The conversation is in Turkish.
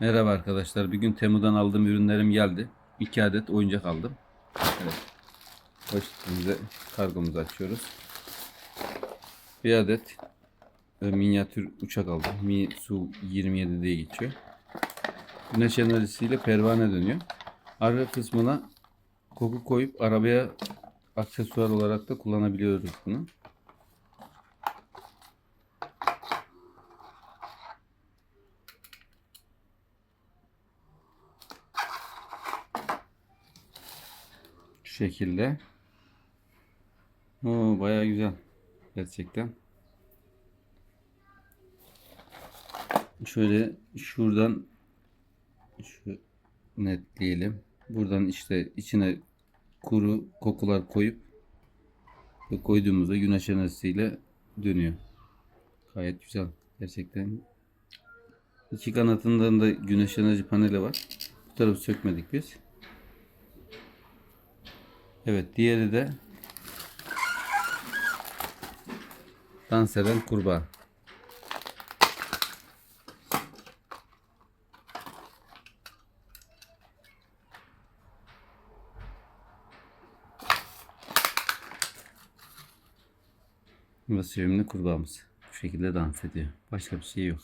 Merhaba arkadaşlar. Bir gün Temu'dan aldığım ürünlerim geldi. 2 adet oyuncak aldım. Evet. Poşetimize kargomuzu açıyoruz. Bir adet e, minyatür uçak aldım. Mi Su 27 diye geçiyor. Güneş enerjisiyle pervane dönüyor. Arka kısmına koku koyup arabaya aksesuar olarak da kullanabiliyoruz bunu. Şekilde. Oo, bayağı güzel. Gerçekten. Şöyle şuradan şu netleyelim. Buradan işte içine kuru kokular koyup ve koyduğumuzda güneş enerjisiyle dönüyor. Gayet güzel. Gerçekten. İki kanatından da güneş enerji paneli var. Bu tarafı sökmedik biz. Evet diğeri de dans eden kurbağa. Bu sevimli kurbağamız. Bu şekilde dans ediyor. Başka bir şey yok.